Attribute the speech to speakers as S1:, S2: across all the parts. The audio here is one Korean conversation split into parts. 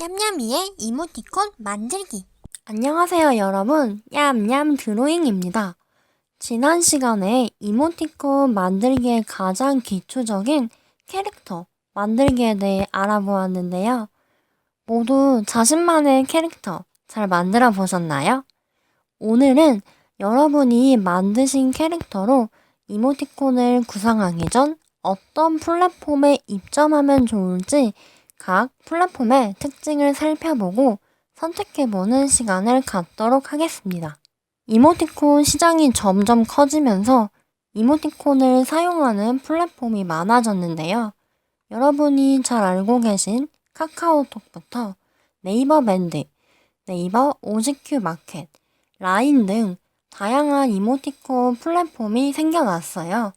S1: 냠냠이의 이모티콘 만들기.
S2: 안녕하세요, 여러분. 냠냠 드로잉입니다. 지난 시간에 이모티콘 만들기의 가장 기초적인 캐릭터 만들기에 대해 알아보았는데요. 모두 자신만의 캐릭터 잘 만들어 보셨나요? 오늘은 여러분이 만드신 캐릭터로 이모티콘을 구상하기 전 어떤 플랫폼에 입점하면 좋을지 각 플랫폼의 특징을 살펴보고 선택해보는 시간을 갖도록 하겠습니다. 이모티콘 시장이 점점 커지면서 이모티콘을 사용하는 플랫폼이 많아졌는데요. 여러분이 잘 알고 계신 카카오톡부터 네이버 밴드, 네이버 오지큐 마켓, 라인 등 다양한 이모티콘 플랫폼이 생겨났어요.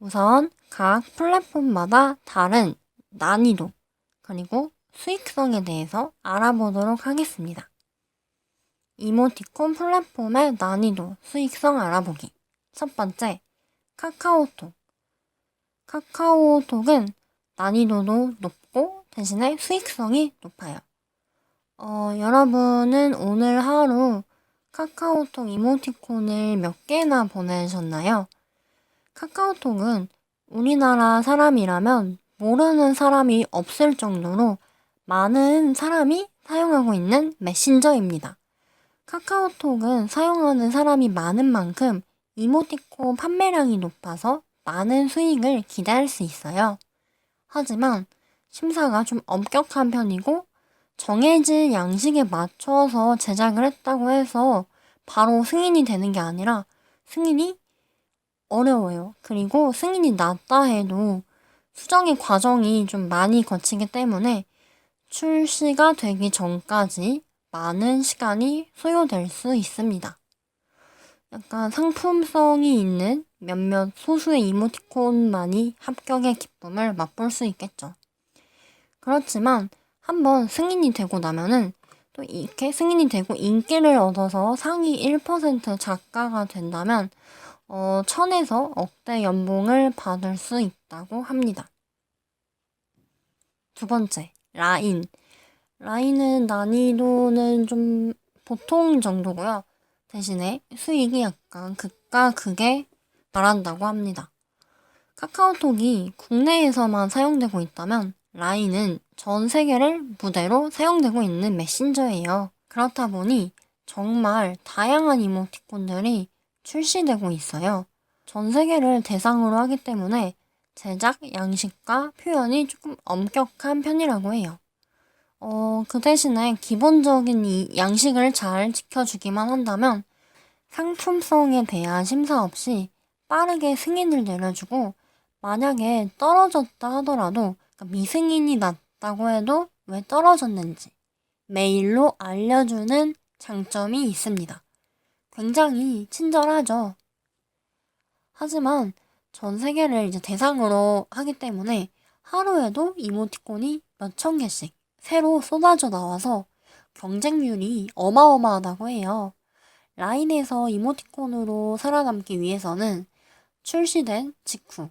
S2: 우선 각 플랫폼마다 다른 난이도, 그리고 수익성에 대해서 알아보도록 하겠습니다. 이모티콘 플랫폼의 난이도, 수익성 알아보기. 첫 번째, 카카오톡. 카카오톡은 난이도도 높고 대신에 수익성이 높아요. 어, 여러분은 오늘 하루 카카오톡 이모티콘을 몇 개나 보내셨나요? 카카오톡은 우리나라 사람이라면 모르는 사람이 없을 정도로 많은 사람이 사용하고 있는 메신저입니다. 카카오톡은 사용하는 사람이 많은 만큼 이모티콘 판매량이 높아서 많은 수익을 기대할 수 있어요. 하지만 심사가 좀 엄격한 편이고 정해진 양식에 맞춰서 제작을 했다고 해서 바로 승인이 되는 게 아니라 승인이 어려워요. 그리고 승인이 났다 해도 수정의 과정이 좀 많이 거치기 때문에 출시가 되기 전까지 많은 시간이 소요될 수 있습니다. 약간 상품성이 있는 몇몇 소수의 이모티콘만이 합격의 기쁨을 맛볼 수 있겠죠. 그렇지만 한번 승인이 되고 나면은 또 이렇게 승인이 되고 인기를 얻어서 상위 1% 작가가 된다면 어, 천에서 억대 연봉을 받을 수 있다고 합니다. 두 번째, 라인. 라인은 난이도는 좀 보통 정도고요. 대신에 수익이 약간 극과 극에 달한다고 합니다. 카카오톡이 국내에서만 사용되고 있다면 라인은 전 세계를 무대로 사용되고 있는 메신저예요. 그렇다 보니 정말 다양한 이모티콘들이 출시되고 있어요. 전 세계를 대상으로 하기 때문에 제작 양식과 표현이 조금 엄격한 편이라고 해요. 어, 그 대신에 기본적인 이 양식을 잘 지켜주기만 한다면 상품성에 대한 심사 없이 빠르게 승인을 내려주고 만약에 떨어졌다 하더라도 그러니까 미승인이 났 다고 해도 왜 떨어졌는지 메일로 알려주는 장점이 있습니다. 굉장히 친절하죠. 하지만 전 세계를 이제 대상으로 하기 때문에 하루에도 이모티콘이 몇 천 개씩 새로 쏟아져 나와서 경쟁률이 어마어마하다고 해요. 라인에서 이모티콘으로 살아남기 위해서는 출시된 직후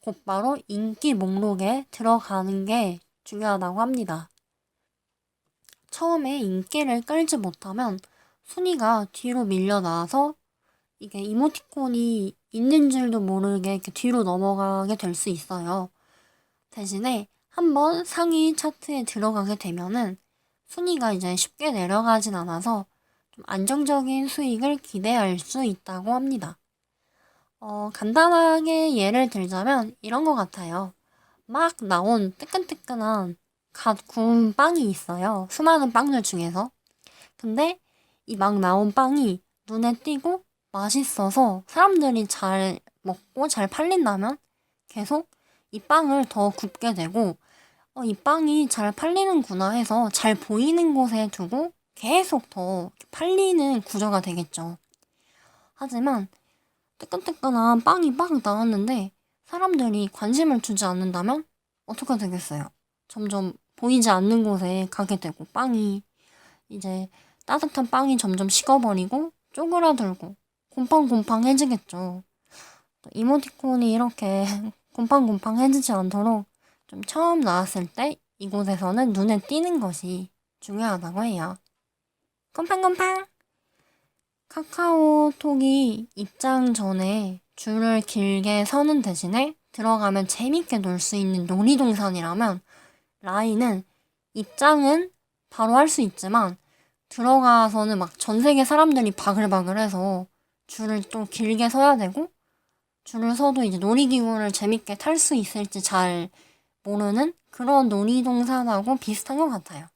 S2: 곧바로 인기 목록에 들어가는 게 중요하다고 합니다. 처음에 인기를 끌지 못하면 순위가 뒤로 밀려 나와서 이게 이모티콘이 있는 줄도 모르게 이렇게 뒤로 넘어가게 될 수 있어요. 대신에 한번 상위 차트에 들어가게 되면은 순위가 이제 쉽게 내려가진 않아서 좀 안정적인 수익을 기대할 수 있다고 합니다. 어, 간단하게 예를 들자면 이런 것 같아요. 막 나온 뜨끈뜨끈한 갓 구운 빵이 있어요. 수많은 빵들 중에서. 근데 이 막 나온 빵이 눈에 띄고 맛있어서 사람들이 잘 먹고 잘 팔린다면 계속 이 빵을 더 굽게 되고 어, 이 빵이 잘 팔리는구나 해서 잘 보이는 곳에 두고 계속 더 팔리는 구조가 되겠죠. 하지만 뜨끈뜨끈한 빵이 막 나왔는데 사람들이 관심을 주지 않는다면 어떻게 되겠어요? 점점 보이지 않는 곳에 가게 되고 빵이 이제 따뜻한 빵이 점점 식어버리고 쪼그라들고 곰팡곰팡해지겠죠. 또 이모티콘이 이렇게 곰팡곰팡해지지 않도록 좀 처음 나왔을 때 이곳에서는 눈에 띄는 것이 중요하다고 해요. 곰팡곰팡! 카카오톡이 입장 전에 줄을 길게 서는 대신에 들어가면 재밌게 놀 수 있는 놀이동산이라면 라인은 입장은 바로 할 수 있지만 들어가서는 막 전 세계 사람들이 바글바글해서 줄을 또 길게 서야 되고 줄을 서도 이제 놀이기구를 재밌게 탈 수 있을지 잘 모르는 그런 놀이동산하고 비슷한 것 같아요.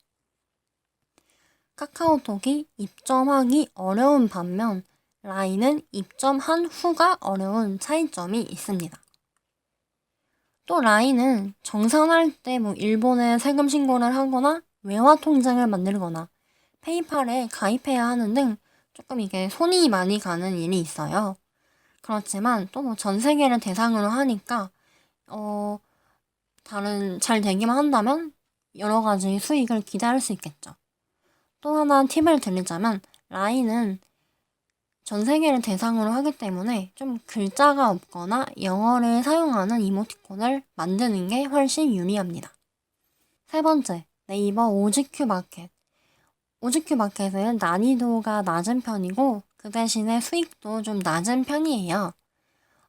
S2: 카카오톡이 입점하기 어려운 반면 라인은 입점한 후가 어려운 차이점이 있습니다. 또 라인은 정산할 때 뭐 일본에 세금 신고를 하거나 외화 통장을 만들거나 페이팔에 가입해야 하는 등 조금 이게 손이 많이 가는 일이 있어요. 그렇지만 또 뭐 전 세계를 대상으로 하니까 어 다른 잘 되기만 한다면 여러 가지 수익을 기대할 수 있겠죠. 또 하나 팁을 드리자면 라인은 전 세계를 대상으로 하기 때문에 좀 글자가 없거나 영어를 사용하는 이모티콘을 만드는 게 훨씬 유리합니다. 세 번째, 네이버 오지큐 마켓. 오지큐 마켓은 난이도가 낮은 편이고 그 대신에 수익도 좀 낮은 편이에요.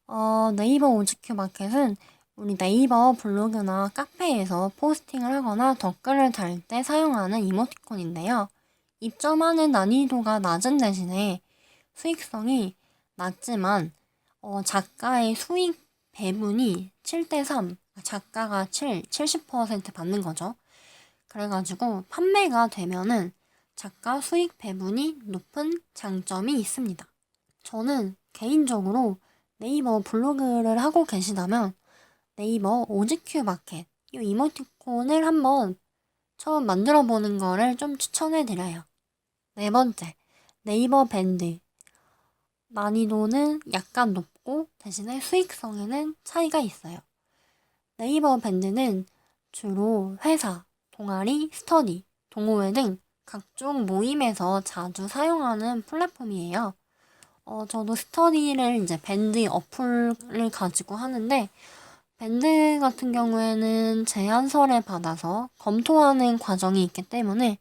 S2: 어, 네이버 오지큐 마켓은 우리 네이버 블로그나 카페에서 포스팅을 하거나 댓글을 달 때 사용하는 이모티콘인데요. 입점하는 난이도가 낮은 대신에 수익성이 낮지만 어, 작가의 수익 배분이 7대3, 작가가 7, 70% 받는 거죠. 그래가지고 판매가 되면은 작가 수익 배분이 높은 장점이 있습니다. 저는 개인적으로 네이버 블로그를 하고 계시다면 네이버 오지큐 마켓 이 이모티콘을 한번 처음 만들어 보는 거를 좀 추천해 드려요. 네 번째, 네이버 밴드. 난이도는 약간 높고 대신에 수익성에는 차이가 있어요. 네이버 밴드는 주로 회사, 동아리, 스터디, 동호회 등 각종 모임에서 자주 사용하는 플랫폼이에요. 어, 저도 스터디를 이제 밴드 어플을 가지고 하는데, 밴드 같은 경우에는 제안서를 받아서 검토하는 과정이 있기 때문에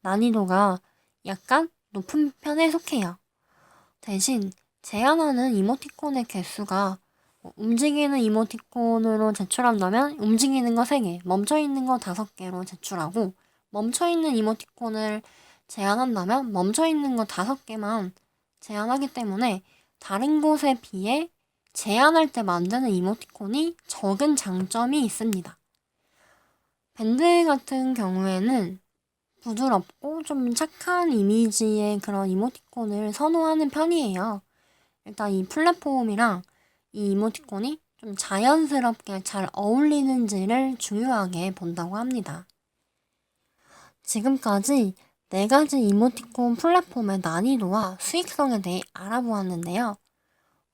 S2: 난이도가 약간 높은 편에 속해요. 대신 제안하는 이모티콘의 개수가 뭐 움직이는 이모티콘으로 제출한다면 움직이는 거 3개, 멈춰있는 거 5개로 제출하고 멈춰있는 이모티콘을 제안한다면 멈춰있는 거 5개만 제안하기 때문에 다른 곳에 비해 제안할 때 만드는 이모티콘이 적은 장점이 있습니다. 밴드 같은 경우에는 부드럽고 좀 착한 이미지의 그런 이모티콘을 선호하는 편이에요. 일단 이 플랫폼이랑 이 이모티콘이 좀 자연스럽게 잘 어울리는지를 중요하게 본다고 합니다. 지금까지 네 가지 이모티콘 플랫폼의 난이도와 수익성에 대해 알아보았는데요.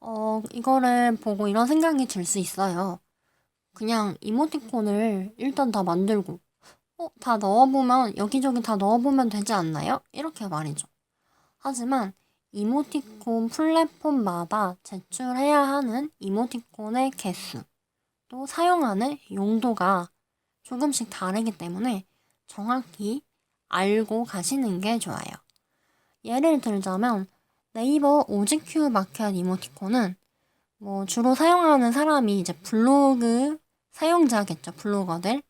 S2: 어, 이거를 보고 이런 생각이 들 수 있어요. 그냥 이모티콘을 일단 다 만들고, 어, 다 넣어보면, 여기저기 다 넣어보면 되지 않나요? 이렇게 말이죠. 하지만 이모티콘 플랫폼마다 제출해야 하는 이모티콘의 개수, 또 사용하는 용도가 조금씩 다르기 때문에 정확히 알고 가시는 게 좋아요. 예를 들자면 네이버 오지큐 마켓 이모티콘은 뭐 주로 사용하는 사람이 이제 블로그 사용자겠죠. 블로거들.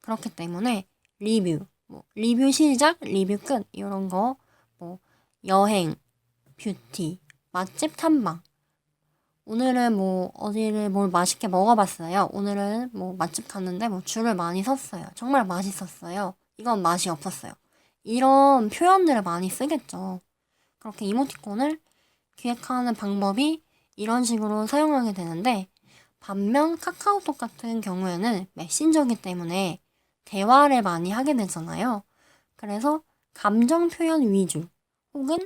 S2: 그렇기 때문에 리뷰, 뭐 리뷰 시작, 리뷰 끝 이런 거, 뭐 여행, 뷰티, 맛집 탐방. 오늘은 뭐 어디를 뭘 맛있게 먹어봤어요. 오늘은 뭐 맛집 갔는데 뭐 줄을 많이 섰어요. 정말 맛있었어요. 이건 맛이 없었어요. 이런 표현들을 많이 쓰겠죠. 그렇게 이모티콘을 기획하는 방법이 이런 식으로 사용하게 되는데 반면 카카오톡 같은 경우에는 메신저기 때문에 대화를 많이 하게 되잖아요. 그래서 감정 표현 위주 혹은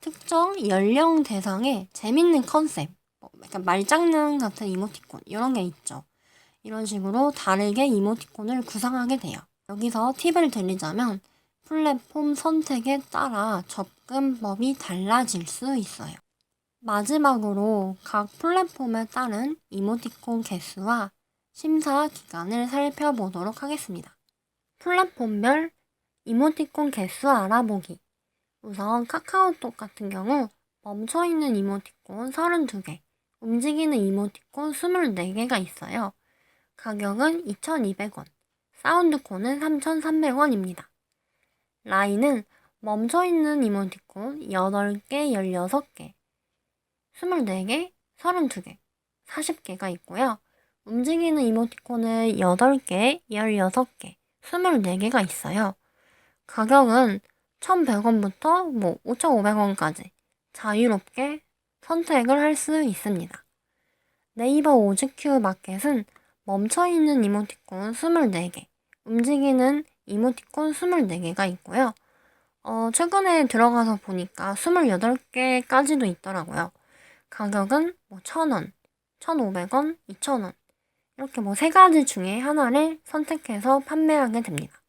S2: 특정 연령 대상의 재밌는 컨셉, 뭐 약간 말장난 같은 이모티콘 이런 게 있죠. 이런 식으로 다르게 이모티콘을 구성하게 돼요. 여기서 팁을 드리자면 플랫폼 선택에 따라 접근법이 달라질 수 있어요. 마지막으로 각 플랫폼에 따른 이모티콘 개수와 심사 기간을 살펴보도록 하겠습니다. 플랫폼별 이모티콘 개수 알아보기. 우선 카카오톡 같은 경우 멈춰있는 이모티콘 32개, 움직이는 이모티콘 24개가 있어요. 가격은 2,200원, 사운드콘은 3,300원입니다. 라인은 멈춰있는 이모티콘 8개, 16개, 24개, 32개, 40개가 있고요. 움직이는 이모티콘은 8개, 16개, 24개가 있어요. 가격은 1,100원부터 뭐 5,500원까지 자유롭게 선택을 할 수 있습니다. 네이버 오즈큐 마켓은 멈춰있는 이모티콘 24개, 움직이는 이모티콘 24개가 있고요. 어, 최근에 들어가서 보니까 28개까지도 있더라고요. 가격은 뭐 1,000원, 1,500원, 2,000원. 이렇게 뭐 세 가지 중에 하나를 선택해서 판매하게 됩니다.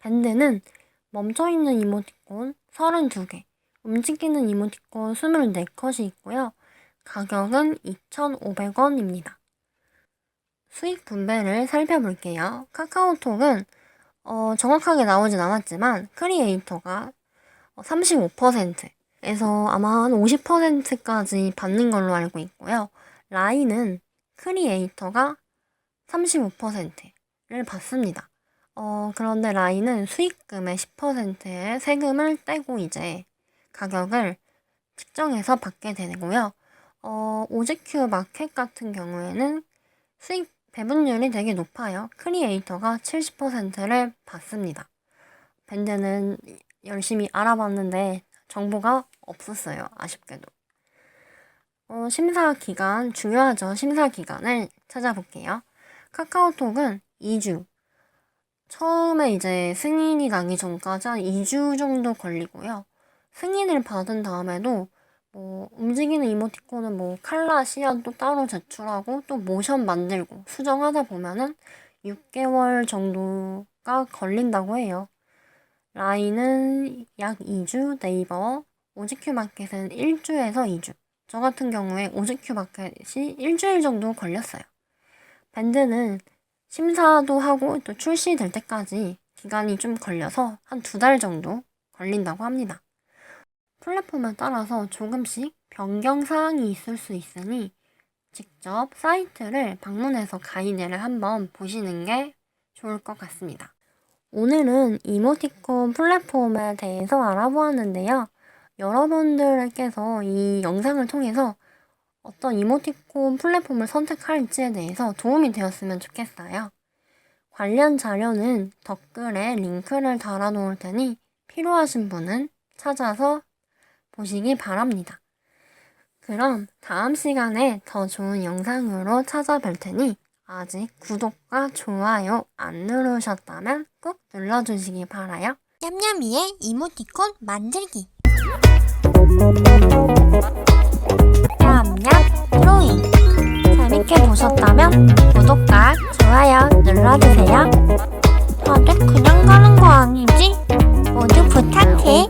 S2: 밴드는 멈춰있는 이모티콘 32개, 움직이는 이모티콘 24컷이 있고요. 가격은 2,500원입니다. 수익 분배를 살펴볼게요. 카카오톡은 어, 정확하게 나오진 않았지만 크리에이터가 35%에서 아마 한 50%까지 받는 걸로 알고 있고요. 라인은 크리에이터가 35%를 받습니다. 어, 그런데 라인은 수익금의 10%의 세금을 떼고 이제 가격을 측정해서 받게 되고요. 어, 오즈큐 마켓 같은 경우에는 수익 배분율이 되게 높아요. 크리에이터가 70%를 받습니다. 밴드는 열심히 알아봤는데 정보가 없었어요. 아쉽게도. 어, 심사 기간, 중요하죠. 심사 기간을 찾아볼게요. 카카오톡은 2주. 처음에 이제 승인이 나기 전까지 한 2주 정도 걸리고요. 승인을 받은 다음에도 뭐 움직이는 이모티콘은 뭐 칼라 시안 또 따로 제출하고 또 모션 만들고 수정하다 보면은 6개월 정도가 걸린다고 해요. 라인은 약 2주, 네이버, 오지큐 마켓은 1주에서 2주. 저 같은 경우에 오지큐 마켓이 일주일 정도 걸렸어요. 밴드는 심사도 하고 또 출시될 때까지 기간이 좀 걸려서 한 두 달 정도 걸린다고 합니다. 플랫폼에 따라서 조금씩 변경 사항이 있을 수 있으니 직접 사이트를 방문해서 가이드를 한번 보시는 게 좋을 것 같습니다. 오늘은 이모티콘 플랫폼에 대해서 알아보았는데요. 여러분들께서 이 영상을 통해서 어떤 이모티콘 플랫폼을 선택할지에 대해서 도움이 되었으면 좋겠어요. 관련 자료는 댓글에 링크를 달아 놓을 테니 필요하신 분은 찾아서 보시기 바랍니다. 그럼 다음 시간에 더 좋은 영상으로 찾아뵐 테니 아직 구독과 좋아요 안 누르셨다면 꼭 눌러주시기 바라요.
S1: 냠냠이의 이모티콘 만들기.
S2: 냠냠 트로잉. 재밌게 보셨다면 구독과 좋아요 눌러주세요. 다들 그냥 가는 거 아니지? 모두 부탁해.